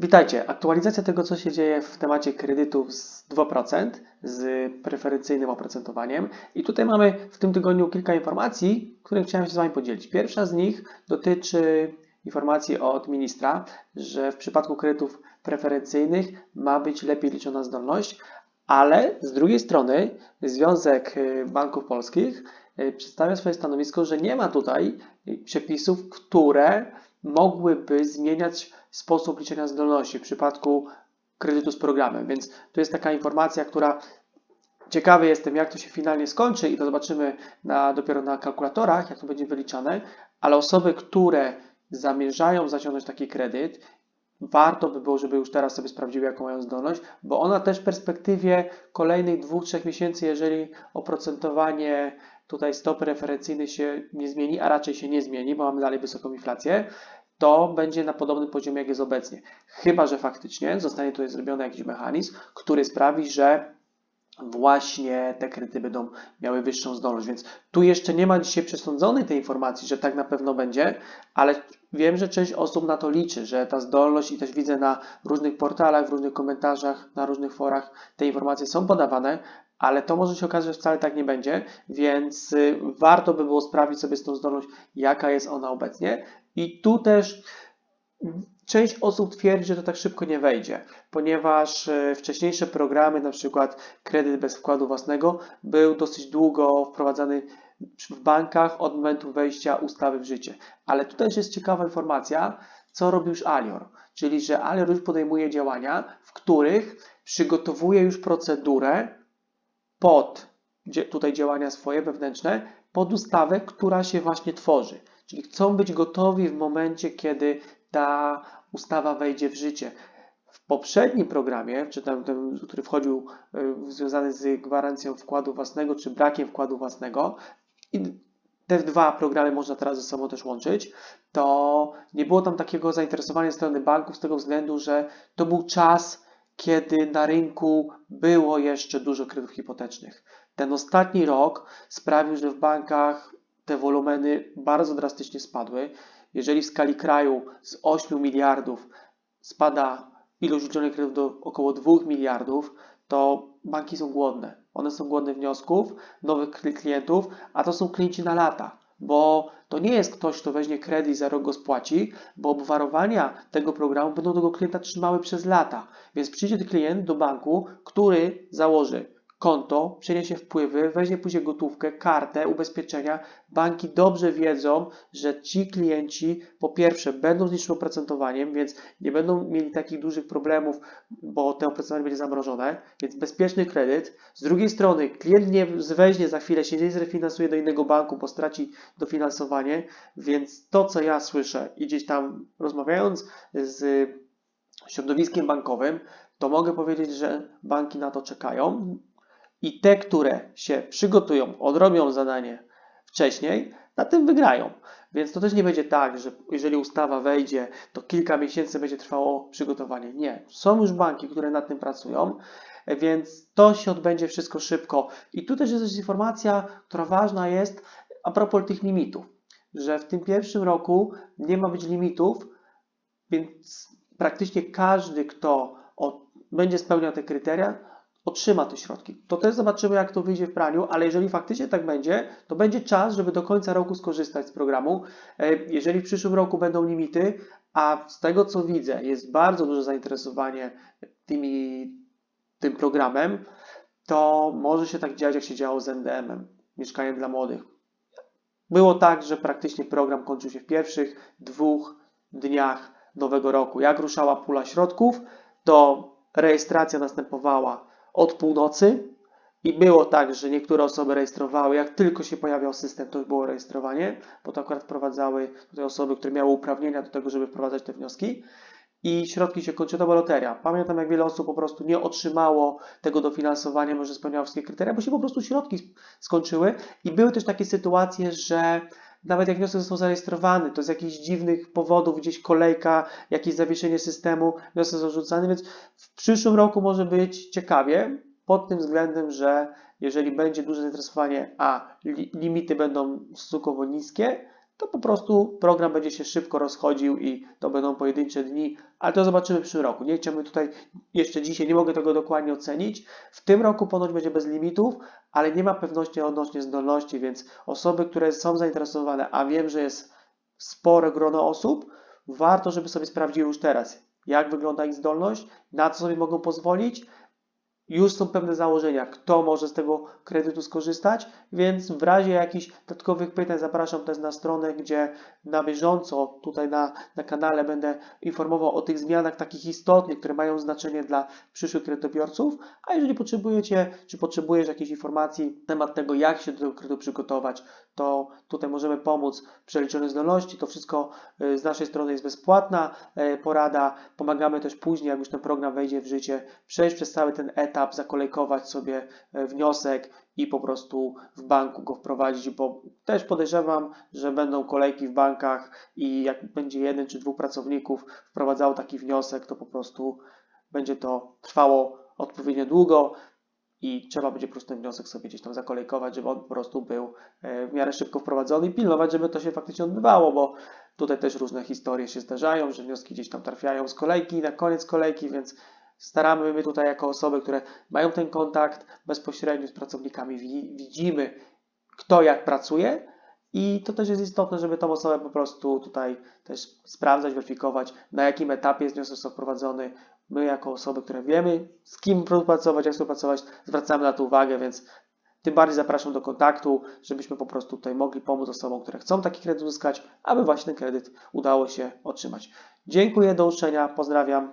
Witajcie. Aktualizacja tego, co się dzieje w temacie kredytów z 2% z preferencyjnym oprocentowaniem. I tutaj mamy w tym tygodniu kilka informacji, które chciałem się z Wami podzielić. Pierwsza z nich dotyczy informacji od ministra, że w przypadku kredytów preferencyjnych ma być lepiej liczona zdolność, ale z drugiej strony Związek Banków Polskich przedstawia swoje stanowisko, że nie ma tutaj przepisów, które mogłyby zmieniać sposób liczenia zdolności w przypadku kredytu z programem. Więc to jest taka informacja, która ciekawy jestem, jak to się finalnie skończy i to zobaczymy na, dopiero na kalkulatorach, jak to będzie wyliczane, ale osoby, które zamierzają zaciągnąć taki kredyt, warto by było, żeby już teraz sobie sprawdziły, jaką mają zdolność, bo ona też w perspektywie kolejnych dwóch, trzech miesięcy, jeżeli oprocentowanie tutaj stopy referencyjnej się nie zmieni, a raczej się nie zmieni, bo mamy dalej wysoką inflację, to będzie na podobnym poziomie, jak jest obecnie. Chyba, że faktycznie zostanie tutaj zrobiony jakiś mechanizm, który sprawi, że właśnie te kredyty będą miały wyższą zdolność. Więc tu jeszcze nie ma dzisiaj przesądzonej tej informacji, że tak na pewno będzie, ale wiem, że część osób na to liczy, że ta zdolność i też widzę na różnych portalach, w różnych komentarzach, na różnych forach te informacje są podawane, ale to może się okazać, że wcale tak nie będzie, więc y, warto by było sprawdzić sobie z tą zdolność, jaka jest ona obecnie. I tu też część osób twierdzi, że to tak szybko nie wejdzie, ponieważ y, wcześniejsze programy, na przykład kredyt bez wkładu własnego, był dosyć długo wprowadzany w bankach od momentu wejścia ustawy w życie. Ale tu też jest ciekawa informacja, co robi już Alior, czyli że Alior już podejmuje działania, w których przygotowuje już procedurę pod tutaj działania swoje wewnętrzne, pod ustawę, która się właśnie tworzy. Czyli chcą być gotowi w momencie, kiedy ta ustawa wejdzie w życie. W poprzednim programie, czy tam ten, który wchodził y, związany z gwarancją wkładu własnego, czy brakiem wkładu własnego, te dwa programy można teraz ze sobą też łączyć, to nie było tam takiego zainteresowania strony banków z tego względu, że to był czas, kiedy na rynku było jeszcze dużo kredytów hipotecznych. Ten ostatni rok sprawił, że w bankach te wolumeny bardzo drastycznie spadły. Jeżeli w skali kraju z 8 miliardów spada ilość udzielonych kredytów do około 2 miliardów, to banki są głodne. One są głodne wniosków, nowych klientów, a to są klienci na lata bo to nie jest ktoś, kto weźmie kredyt i za rok go spłaci, bo obwarowania tego programu będą tego klienta trzymały przez lata. Więc przyjdzie klient do banku, który założy konto, przeniesie wpływy, weźmie później gotówkę, kartę, ubezpieczenia. Banki dobrze wiedzą, że ci klienci po pierwsze będą z niższym oprocentowaniem, więc nie będą mieli takich dużych problemów, bo to oprocentowanie będzie zamrożone, więc bezpieczny kredyt. Z drugiej strony klient nie weźmie za chwilę, się nie zrefinansuje do innego banku, bo straci dofinansowanie, więc to, co ja słyszę i gdzieś tam rozmawiając z środowiskiem bankowym, to mogę powiedzieć, że banki na to czekają. I te, które się przygotują, odrobią zadanie wcześniej, na tym wygrają. Więc to też nie będzie tak, że jeżeli ustawa wejdzie, to kilka miesięcy będzie trwało przygotowanie. Nie. Są już banki, które nad tym pracują, więc to się odbędzie wszystko szybko. I tu też jest też informacja, która ważna jest a propos tych limitów, że w tym pierwszym roku nie ma być limitów, więc praktycznie każdy, kto będzie spełniał te kryteria, otrzyma te środki. To też zobaczymy, jak to wyjdzie w praniu, ale jeżeli faktycznie tak będzie, to będzie czas, żeby do końca roku skorzystać z programu. E, jeżeli w przyszłym roku będą limity, a z tego co widzę, jest bardzo duże zainteresowanie tymi, tym programem, to może się tak dziać, jak się działo z NDM-em, mieszkaniem dla młodych. Było tak, że praktycznie program kończył się w pierwszych dwóch dniach nowego roku. Jak ruszała pula środków, to rejestracja następowała od północy. I było tak, że niektóre osoby rejestrowały, jak tylko się pojawiał system, to już było rejestrowanie, bo to akurat wprowadzały tutaj osoby, które miały uprawnienia do tego, żeby wprowadzać te wnioski. I środki się kończyły, to była loteria. Pamiętam, jak wiele osób po prostu nie otrzymało tego dofinansowania, może spełniało wszystkie kryteria, bo się po prostu środki skończyły. I były też takie sytuacje, że nawet jak wniosek został zarejestrowany, to z jakichś dziwnych powodów, gdzieś kolejka, jakieś zawieszenie systemu, wniosek zarzucany, więc w przyszłym roku może być ciekawie pod tym względem, że jeżeli będzie duże zainteresowanie, a limity będą stosunkowo niskie, to po prostu program będzie się szybko rozchodził i to będą pojedyncze dni, ale to zobaczymy w przyszłym roku. Nie chciałbym tutaj jeszcze dzisiaj, nie mogę tego dokładnie ocenić. W tym roku ponoć będzie bez limitów, ale nie ma pewności odnośnie zdolności, więc osoby, które są zainteresowane, a wiem, że jest spore grono osób, warto, żeby sobie sprawdziły już teraz, jak wygląda ich zdolność, na co sobie mogą pozwolić. Już są pewne założenia, kto może z tego kredytu skorzystać, więc w razie jakichś dodatkowych pytań zapraszam też na stronę, gdzie na bieżąco tutaj na, na kanale będę informował o tych zmianach takich istotnych, które mają znaczenie dla przyszłych kredytobiorców. A jeżeli potrzebujecie, czy potrzebujesz jakiejś informacji na temat tego, jak się do tego kredytu przygotować, to tutaj możemy pomóc w przeliczeniu zdolności. To wszystko y, z naszej strony jest bezpłatna y, porada. Pomagamy też później, jak już ten program wejdzie w życie, przejść przez cały ten etap, zakolejkować sobie y, wniosek i po prostu w banku go wprowadzić, bo też podejrzewam, że będą kolejki w bankach i jak będzie jeden czy dwóch pracowników wprowadzało taki wniosek, to po prostu będzie to trwało odpowiednio długo i trzeba będzie po prostu ten wniosek sobie gdzieś tam zakolejkować, żeby on po prostu był e, w miarę szybko wprowadzony i pilnować, żeby to się faktycznie odbywało, bo tutaj też różne historie się zdarzają, że wnioski gdzieś tam trafiają z kolejki na koniec kolejki, więc staramy my tutaj jako osoby, które mają ten kontakt bezpośrednio z pracownikami, wi- widzimy kto jak pracuje i to też jest istotne, żeby tą osobę po prostu tutaj też sprawdzać, weryfikować, na jakim etapie jest wniosek został wprowadzony. My jako osoby, które wiemy z kim pracować, jak współpracować, zwracamy na to uwagę, więc tym bardziej zapraszam do kontaktu, żebyśmy po prostu tutaj mogli pomóc osobom, które chcą taki kredyt uzyskać, aby właśnie ten kredyt udało się otrzymać. Dziękuję, do usłyszenia, pozdrawiam.